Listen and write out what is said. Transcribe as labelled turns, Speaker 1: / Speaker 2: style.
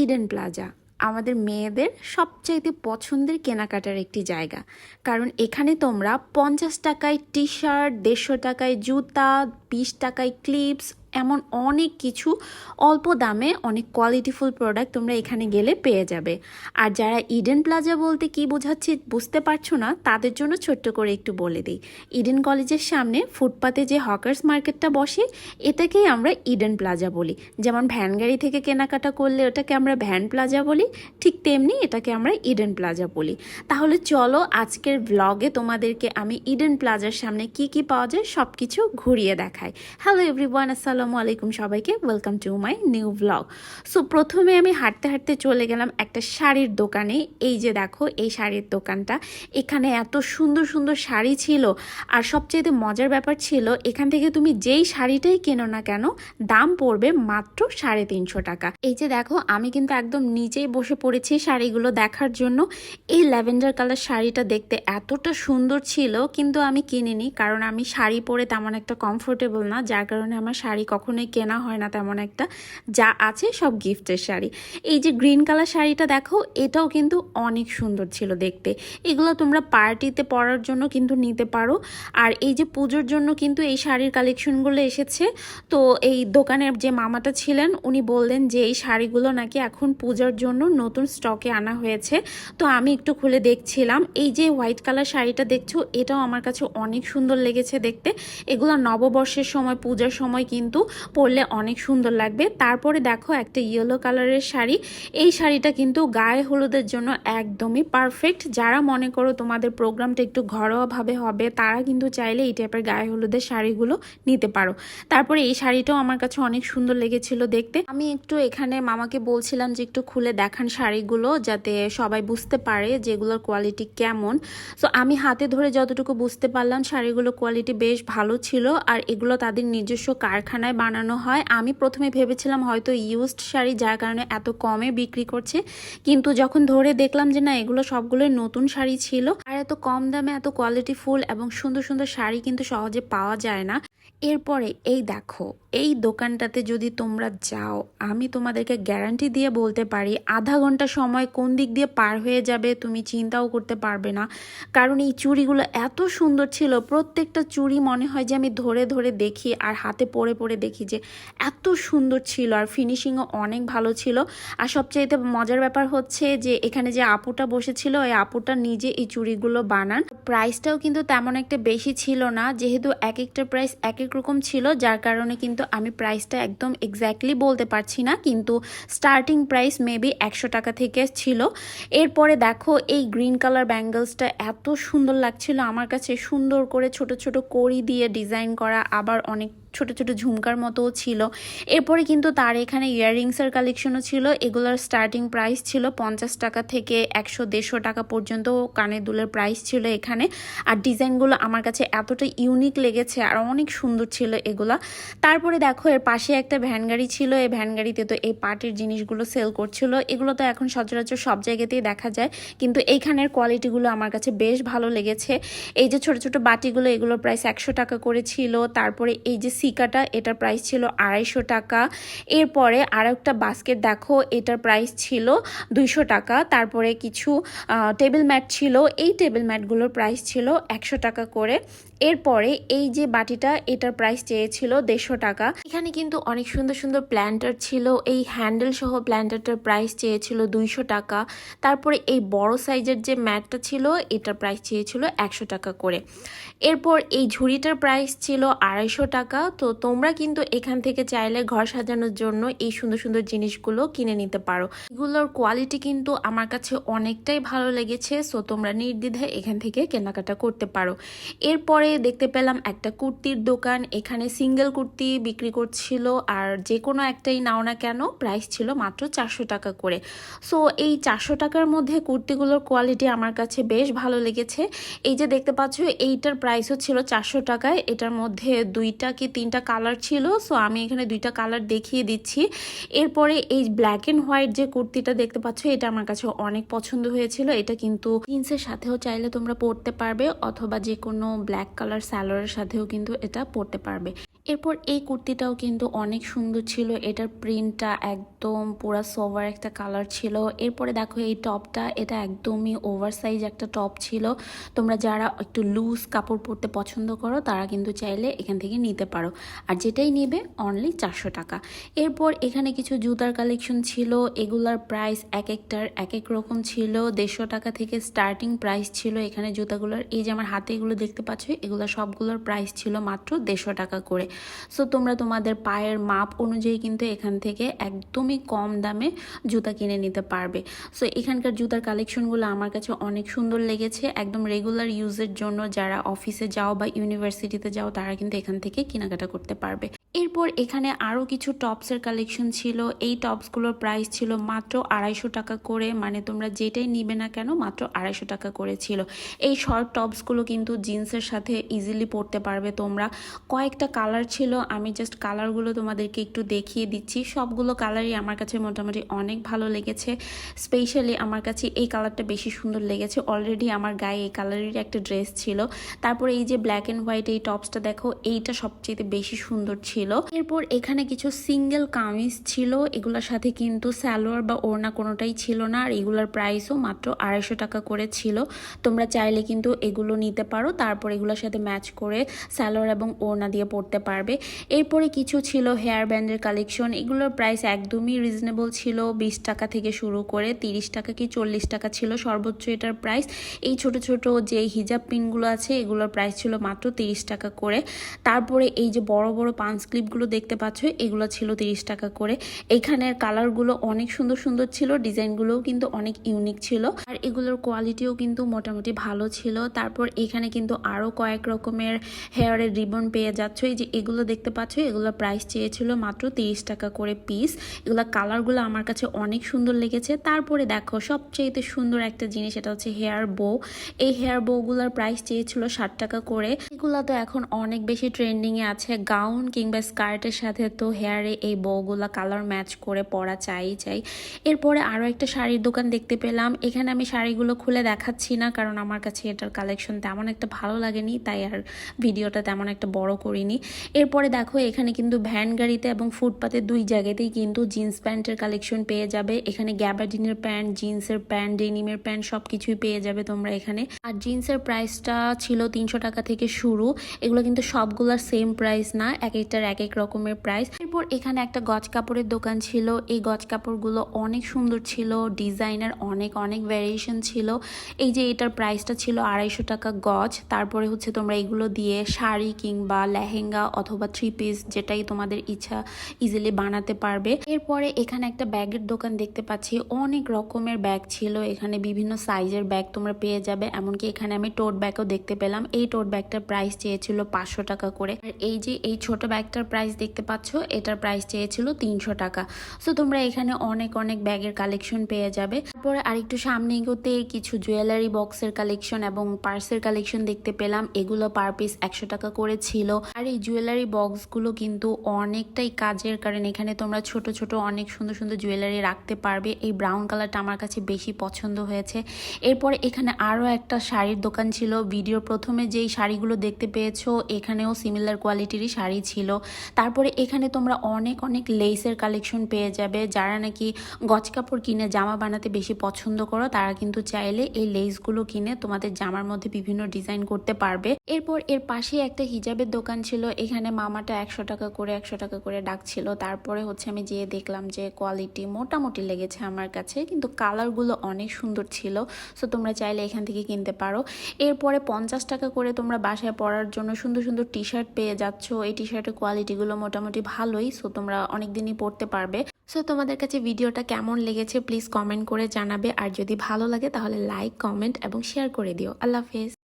Speaker 1: Eden plaza আমাদের মেয়েদের সবচাইতে পছন্দের কেনাকাটার একটি জায়গা। কারণ এখানে তোমরা পঞ্চাশ টাকায় টি শার্ট দেড়শো টাকায় জুতা, বিশ টাকায় ক্লিপস এমন অনেক কিছু, অল্প দামে অনেক কোয়ালিটিফুল প্রোডাক্ট তোমরা এখানে গেলে পেয়ে যাবে। আর যারা ইডেন প্লাজা বলতে কি বোঝাচ্ছি বুঝতে পারছ না, তাদের জন্য ছোট্ট করে একটু বলে দিই। ইডেন কলেজের সামনে ফুটপাতে যে হকার্স মার্কেটটা বসে, এটাকেই আমরা ইডেন প্লাজা বলি। যেমন ভ্যান গাড়ি থেকে কেনাকাটা করলে ওটাকে আমরা ভ্যান প্লাজা বলি, ঠিক তেমনি এটাকে আমরা ইডেন প্লাজা বলি। তাহলে চলো আজকের ব্লগে তোমাদেরকে আমি ইডেন প্লাজার সামনে কি কি পাওয়া যায় সব কিছু ঘুরিয়ে দেখাই। হ্যালো এভরিওয়ান আসসালামু আলাইকুম সবাইকে welcome to my new blog so প্রথমে আমি হাঁটতে হাঁটতে চলে গেলাম একটা শাড়ির দোকানে। এই যে দেখো, এই শাড়ির দোকানটা। এখানে এত সুন্দর সুন্দর শাড়ি ছিল। আর সবচেয়ে মজার ব্যাপার ছিল, এখান থেকে তুমি যেই শাড়িটাই কেনো না কেন, দাম পড়বে মাত্র সাড়ে তিনশো টাকা। এই যে দেখো, আমি কিন্তু একদম নিচেই বসে পড়েছি শাড়িগুলো দেখার জন্য। এই ল্যাভেন্ডার কালার শাড়িটা দেখতে এতটা সুন্দর ছিল, কিন্তু আমি কিনিনি। কারণ আমি শাড়ি পরে তেমন একটা কমফোর্টেবল না, যার কারণে আমার শাড়ি কখনোই কেনা হয় না তেমন একটা। যা আছে সব গিফটের শাড়ি। এই যে গ্রিন কালার শাড়িটা দেখো, এটাও কিন্তু অনেক সুন্দর ছিল দেখতে। এগুলো তোমরা পার্টিতে পরার জন্য কিন্তু নিতে পারো। আর এই যে পুজোর জন্য কিন্তু এই শাড়ির কালেকশনগুলো এসেছে। তো এই দোকানের যে মামাটা ছিলেন, উনি বললেন যে এই শাড়িগুলো নাকি এখন পূজার জন্য নতুন স্টকে আনা হয়েছে। তো আমি একটু খুলে দেখছিলাম। এই যে হোয়াইট কালার শাড়িটা দেখছ, এটাও আমার কাছে অনেক সুন্দর লেগেছে দেখতে। এগুলো নববর্ষের সময়, পূজার সময় কিন্তু পরলে অনেক সুন্দর লাগবে। তারপরে দেখো একটা ইয়েলো কালারের শাড়ি। এই শাড়িটা কিন্তু গায়ে হলুদের জন্য একদমই পারফেক্ট যারা মনে করো তোমাদের প্রোগ্রামটা একটু ঘরোয়াভাবে হবে, তারা কিন্তু চাইলে এই টাইপের গায়ে হলুদের শাড়িগুলো নিতে পারো। তারপরে এই শাড়িটাও আমার কাছে অনেক সুন্দর লেগেছিল দেখতে। আমি একটু এখানে মামাকে বলছিলাম যে একটু খুলে দেখান শাড়িগুলো, যাতে সবাই বুঝতে পারে যেগুলোর কোয়ালিটি কেমন। সো আমি হাতে ধরে যতটুকু বুঝতে পারলাম শাড়িগুলো কোয়ালিটি বেশ ভালো ছিল। আর এগুলো তাদের নিজস্ব কারখানায় বানানো হয়। আমি প্রথমে ভেবেছিলাম হয়তো ইউজড শাড়ি, যার কারণে এত কমে বিক্রি করছে। কিন্তু যখন ধরে দেখলাম যে না, এগুলো সবগুলোই নতুন শাড়ি ছিল, আর এত কম দামে, এত কোয়ালিটি ফুল এবং সুন্দর সুন্দর শাড়ি কিন্তু সহজে পাওয়া যায় না। এরপরে, এই দেখো এই দোকানটাতে যদি তোমরা যাও, আমি তোমাদেরকে গ্যারান্টি দিয়ে বলতে পারি, আধা ঘণ্টা সময় কোন দিক দিয়ে পার হয়ে যাবে তুমি চিন্তাও করতে পারবে না। কারণ এই চুড়িগুলো এত সুন্দর ছিল, প্রত্যেকটা চুড়ি মনে হয় যে আমি ধরে ধরে দেখি আর হাতে পরে পরে দেখি যে এত সুন্দর ছিল আর ফিনিশিংও অনেক ভালো ছিল। আর সবচাইতে মজার ব্যাপার হচ্ছে যে এখানে যে আপুটা বসেছিল, ওই আপুটা নিজে এই চুড়িগুলো বানান। প্রাইসটাও কিন্তু তেমন একটা বেশি ছিল না, যেহেতু এক একটা প্রাইস এক এক রকম ছিল, যার কারণে কিন্তু আমি প্রাইসটা একদম এক্স্যাক্টলি বলতে পারছি না, কিন্তু স্টার্টিং প্রাইস মেবি একশো টাকা থেকে ছিল। এরপরে দেখো এই গ্রিন কালার ব্যাঙ্গেলসটা এত সুন্দর লাগছিল, আমার কাছে সুন্দর করে ছোট ছোট কড়ি দিয়ে ডিজাইন করা, আবার অনেক ছোট ছোট ঝুমকার মতোও ছিল। এরপরে কিন্তু তার এখানে ইয়াররিংসের কালেকশনও ছিল। এগুলোর স্টার্টিং প্রাইস ছিল পঞ্চাশ টাকা থেকে একশো দেড়শো টাকা পর্যন্ত কানের দুলের প্রাইস ছিল এখানে। আর ডিজাইনগুলো আমার কাছে এতটা ইউনিক লেগেছে আর অনেক সুন্দর ছিল এগুলা। তারপরে দেখো, এর পাশে একটা ভ্যান গাড়ি ছিল। এই ভ্যান গাড়িতে তো এই পাটের জিনিসগুলো সেল করছিল। এগুলো তো এখন সচরাচর সব জায়গাতেই দেখা যায়। কিন্তু এইখানের কোয়ালিটিগুলো আমার কাছে বেশ ভালো লেগেছে। এই যে ছোট ছোট বাটিগুলো, এগুলোর প্রাইস একশো টাকা করে ছিল। তারপরে এই যে সিকাটা এটার প্রাইস ছিল আড়াইশো টাকা। এরপরে আর একটা বাস্কেট দেখো, এটার প্রাইস ছিল দুইশো টাকা। তারপরে কিছু টেবিল ম্যাট ছিল, এই টেবিল ম্যাটগুলোর প্রাইস ছিল একশো টাকা করে। এরপরে এই যে বাটিটা, এটার প্রাইস চেয়েছিল দেড়শো টাকা। এখানে কিন্তু অনেক সুন্দর সুন্দর প্ল্যান্টার ছিল। এই হ্যান্ডেল সহ প্ল্যান্টারটার প্রাইস চেয়েছিল দুইশো টাকা। তারপরে এই বড় সাইজের যে ম্যাটটা ছিল, এটার প্রাইস চেয়েছিল একশো টাকা করে। এরপর এই ঝুড়িটার প্রাইস ছিল আড়াইশো টাকা। তো তোমরা কিন্তু এখান থেকে চাইলে ঘর সাজানোর জন্য এই সুন্দর সুন্দর জিনিসগুলো কিনে নিতে পারো। এগুলোর কোয়ালিটি কিন্তু আমার কাছে অনেকটাই ভালো লেগেছে। সো তোমরা নির্দ্বিধায় এখান থেকে কেনাকাটা করতে পারো। এরপরে দেখতে পেলাম একটা কুর্তির দোকান। এখানে সিঙ্গেল কুর্তি বিক্রি করছিল আর যে কোনো একটাই নাও না কেন প্রাইস ছিল মাত্র চারশো টাকা করে। সো এই চারশো টাকার মধ্যে কুর্তিগুলোর কোয়ালিটি আমার কাছে বেশ ভালো লেগেছে। এই যে দেখতে পাচ্ছ, এইটার প্রাইসও ছিল চারশো টাকায়। এটার মধ্যে দুইটা কি তিনটা কালার ছিল সো আমি এখানে দুইটা কালার দেখিয়ে দিচ্ছি। এরপরে এই ব্ল্যাক অ্যান্ড হোয়াইট যে কুর্তিটা দেখতে পাচ্ছ, এটা আমার কাছে অনেক পছন্দ হয়েছিল। এটা কিন্তু জিন্সের সাথেও চাইলে তোমরা পরতে পারবে, অথবা যে কোনো ব্ল্যাক কালার স্যালোয়ারের সাথেও কিন্তু এটা পরতে পারবে। এরপর এই কুর্তিটাও কিন্তু অনেক সুন্দর ছিল। এটার প্রিন্টটা একদম পুরো সোভার একটা কালার ছিল। এরপরে দেখো এই টপটা এটা একদমই ওভার সাইজ একটা টপ ছিল। তোমরা যারা একটু লুজ কাপড় পরতে পছন্দ করো, তারা কিন্তু চাইলে এখান থেকে নিতে পারো। আর যেটাই নেবে অনলি চারশো টাকা। এরপর এখানে কিছু জুতার কালেকশন ছিল। এগুলার প্রাইস এক একটার এক এক রকম ছিল। দেড়শো টাকা থেকে স্টার্টিং প্রাইস ছিল এখানে জুতাগুলোর। এই যে আমার হাতে এগুলো দেখতে পাচ্ছ, এগুলো সবগুলোর প্রাইস ছিল মাত্র দেড়শো টাকা করে। সো তোমরা তোমাদের পায়ের মাপ অনুযায়ী কিন্তু এখান থেকে একদমই কম দামে জুতা কিনে নিতে পারবে। সো এখানকার জুতার কালেকশনগুলো আমার কাছে অনেক সুন্দর লেগেছে। একদম রেগুলার ইউজের জন্য যারা অফিসে যাও বা ইউনিভার্সিটিতে যাও, তারা কিন্তু এখান থেকে কেনাকাটা করতে পারবে। এরপর এখানে আরও কিছু টপসের কালেকশন ছিল। এই টপসগুলোর প্রাইস ছিল মাত্র আড়াইশো টাকা করে। মানে তোমরা যেটাই নিবে না কেন, মাত্র আড়াইশো টাকা করে ছিল। এই শর্ট টপসগুলো কিন্তু জিন্সের সাথে ইজিলি পরতে পারবে তোমরা। কয়েকটা কালার ছিল, আমি জাস্ট কালারগুলো তোমাদেরকে একটু দেখিয়ে দিচ্ছি। সবগুলো কালারই আমার কাছে মোটামুটি অনেক ভালো লেগেছে। স্পেশালি আমার কাছে এই কালারটা বেশি সুন্দর লেগেছে। অলরেডি আমার গায়ে এই কালারেরই একটা ড্রেস ছিল। তারপরে এই যে ব্ল্যাক অ্যান্ড হোয়াইট এই টপসটা দেখো, এইটা সবচেয়ে বেশি সুন্দর ছিল। এরপর এখানে কিছু সিঙ্গেল কামিজ ছিল। এগুলোর সাথে কিন্তু স্যালোয়ার বা ওড়না কোনোটাই ছিল না। আর এগুলোর প্রাইসও মাত্র আড়াইশো টাকা করে ছিল। তোমরা চাইলে কিন্তু এগুলো নিতে পারো। তারপর এগুলোর সাথে ম্যাচ করে স্যালোয়ার এবং ওড়না দিয়ে পরতে পারবে। এরপরে কিছু ছিল হেয়ার ব্যান্ডের কালেকশন এগুলোর প্রাইস একদমই রিজনেবল ছিল। বিশ টাকা থেকে শুরু করে তিরিশ টাকা কি চল্লিশ টাকা ছিল সর্বোচ্চ এটার প্রাইস এই ছোট ছোট যে হিজাব পিনগুলো আছে, এগুলোর প্রাইস ছিল মাত্র তিরিশ টাকা করে। তারপরে এই যে বড় বড় পাঁচ ক্লিপগুলো দেখতে পাচ্ছ, এগুলো ছিল তিরিশ টাকা করে। এখানের কালারগুলো অনেক সুন্দর সুন্দর ছিল, ডিজাইনগুলোও কিন্তু অনেক ইউনিক ছিল। আর এগুলোর কোয়ালিটিও কিন্তু মোটামুটি ভালো ছিল। তারপর এখানে কিন্তু আরও কয়েক রকমের হেয়ারের রিবন পেয়ে যাচ্ছ। এই যে এগুলো দেখতে পাচ্ছ এগুলো প্রাইস চেয়েছিল মাত্র তিরিশ টাকা করে পিস এগুলো কালারগুলো আমার কাছে অনেক সুন্দর লেগেছে। তারপরে দেখো সবচেয়ে সুন্দর একটা জিনিস এটা হচ্ছে হেয়ার বো এই হেয়ার বউগুলোর প্রাইস চেয়েছিল ষাট টাকা করে। এগুলো তো এখন অনেক বেশি ট্রেন্ডিংয়ে আছে। গাউন কিংবা স্কার্টের সাথে তো হেয়ারে এই বউগুলো কালার ম্যাচ করে পরা চাই চাই। এরপরে আরও একটা শাড়ির দোকান দেখতে পেলাম। এখানে আমি শাড়িগুলো খুলে দেখাচ্ছি না, কারণ আমার কাছে এটার কালেকশন তেমন একটা ভালো লাগেনি, তাই আর ভিডিওটা তেমন একটা বড় করিনি। এরপরে দেখো, এখানে কিন্তু ভ্যান গাড়িতে এবং ফুটপাতে দুই জায়গাতেই কিন্তু জিন্স প্যান্টের কালেকশন পেয়ে যাবে। এখানে গ্যাবার্ডিনের প্যান্ট, জিন্সের প্যান্ট, ডেনিমের প্যান্ট সব কিছুই পেয়ে যাবে তোমরা এখানে। আর জিন্সের প্রাইসটা ছিল তিনশো টাকা থেকে শুরু। এগুলো কিন্তু সবগুলোর সেম প্রাইস না, এক একটার এক এক রকমের প্রাইস এরপর এখানে একটা গজ কাপড়ের দোকান ছিল। এই গজ কাপড়গুলো অনেক সুন্দর ছিল, ডিজাইনার অনেক অনেক ভ্যারিয়েশন ছিল। এই যে এটার প্রাইসটা ছিল আড়াইশো টাকা গজ। তারপরে হচ্ছে তোমরা এগুলো দিয়ে শাড়ি কিংবা লেহেঙ্গা অথবা থ্রি পিস যেটাই তোমাদের ইচ্ছা ইজিলি বানাতে পারবে। এরপরে এখানে একটা ব্যাগের দোকান দেখতে পাচ্ছি। অনেক রকমের ব্যাগ ছিল। এখানে বিভিন্ন সাইজের ব্যাগ তোমরা পেয়ে যাবে। এমনকি এখানে আমি টোট ব্যাগও দেখতে পেলাম। এই টোট ব্যাগটার প্রাইস চেয়েছিল পাঁচশো টাকা করে। আর এই যে এই ছোট ব্যাগটার প্রাইস দেখতে পাচ্ছ, এটার প্রাইস চেয়েছিল তিনশো টাকা। সো তোমরা এখানে অনেক অনেক ব্যাগের কালেকশন পেয়ে যাবে। তারপরে আরেকটু সামনে এগোতে কিছু জুয়েলারি বক্সের কালেকশন এবং পার্সের কালেকশন দেখতে পেলাম। এগুলো পার পিস একশো টাকা করে ছিল। আর এই জুয়েলারি বক্সগুলো কিন্তু অনেকটাই কাজের কারণ। এখানে তোমরা ছোট ছোট অনেক সুন্দর সুন্দর জুয়েলারি রাখতে পারবে। এই ব্রাউন কালারটা আমার কাছে বেশি পছন্দ হয়েছে। এরপরে এখানে আরও একটা শাড়ির দোকান ছিল। ভিডিওর প্রথমে যেই শাড়িগুলো দেখতে পেয়েছ, এখানেও সিমিলার কোয়ালিটিরই শাড়ি ছিল। তারপরে এখানে তোমরা অনেক অনেক লেসের কালেকশন পেয়ে যাবে। যারা নাকি গজ কাপড় কিনে জামা বানাতে বেশি পছন্দ করো, তারা কিন্তু চাইলে এই লেসগুলো কিনে তোমাদের জামার মধ্যে বিভিন্ন ডিজাইন করতে পারবে। এরপর এর পাশে একটা হিজাবের দোকান ছিল। এখানে মামাটা একশো টাকা করে, একশো টাকা করে ডাকছিল। তারপরে হচ্ছে আমি যেয়ে দেখলাম যে কোয়ালিটি মোটামুটি লেগেছে আমার কাছে, কিন্তু কালারগুলো অনেক সুন্দর ছিল। সো তোমরা চাইলে এখান থেকে কিনতে পারো। এরপরে পঞ্চাশ টাকা করে তোমরা বাসায় পরার জন্য সুন্দর সুন্দর টি শার্ট পেয়ে যাচ্ছ। এই টি শার্টের কোয়ালিটিগুলো মোটামুটি ভালোই সো তোমরা অনেক দিনই পরতে পারবে। সো তোমাদের কাছে ভিডিওটা কেমন লেগেছে প্লিজ কমেন্ট করে জানাবে। আর যদি ভালো লাগে, তাহলে লাইক কমেন্ট এবং শেয়ার করে দিও। আল্লাহ হাফেজ।